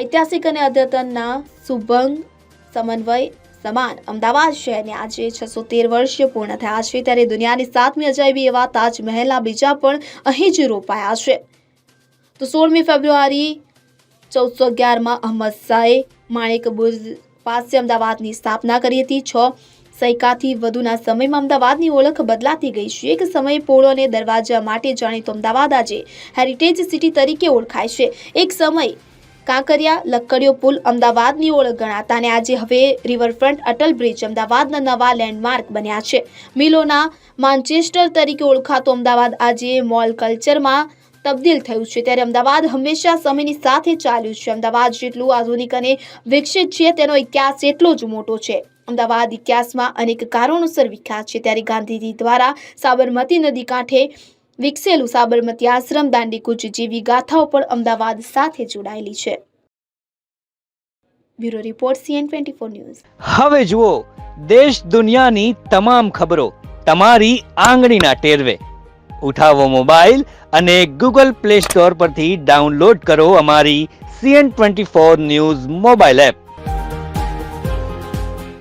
ઐતિહાસિક અને અદ્યતનના સુભંગ સમન્વય સમાન અમદાવાદ શહેરને આજે છસો તેર વર્ષ પૂર્ણ થયા છે. ત્યારે દુનિયાની સાતમી અજાયબી એવા તાજમહેલના બીજા પણ અહીં જ રોપાયા છે. તો સોળમી ફેબ્રુઆરી ચૌદસો અગિયારમાં અહમદ શાહે માણેક બુર્જ પાસે અમદાવાદની સ્થાપના કરી હતી. છ સૈકાથી વધુના સમયમાં અમદાવાદની ઓળખ બદલાતી ગઈ છે. એક સમયે પોળો અને દરવાજા માટે જાણીતો અમદાવાદ આજે હેરિટેજ સિટી તરીકે ઓળખાય છે. એક સમય કાંકરિયા લક્કડિયો પુલ અમદાવાદની ઓળખ ગણાતા અને આજે હવે રિવરફ્રન્ટ અટલ બ્રિજ અમદાવાદના નવા લેન્ડમાર્ક બન્યા છે. મિલોના માન્ચેસ્ટર તરીકે ઓળખાતો અમદાવાદ આજે મોલ કલ્ચરમાં તબદીલ થયું છે. ત્યારે અમદાવાદ હંમેશા સમયની સાથે ચાલ્યું છે. અમદાવાદ જેટલું આધુનિક અને વિકસિત છે, તેનો ઇતિહાસ એટલો જ મોટો છે. અમદાવાદ ઇતિહાસમાં અનેક કારણોસર વિખ્યાત છે. ત્યારે ગાંધીજી દ્વારા સાબરમતી નદી કાંઠે વિકસેલું સાબરમતી આશ્રમ દાંડીકૂચ જેવી ગાથાઓ પણ અમદાવાદ સાથે જોડાયેલી છે. Bureau report CN twenty four news. હવે જુઓ, દેશ દુનિયાની તમામ ખબરો તમારી આંગળીના ટેરવે. ઉઠાવો મોબાઈલ અને ગૂગલ પ્લે સ્ટોર પરથી ડાઉનલોડ કરો અમારી CN twenty four news mobile app.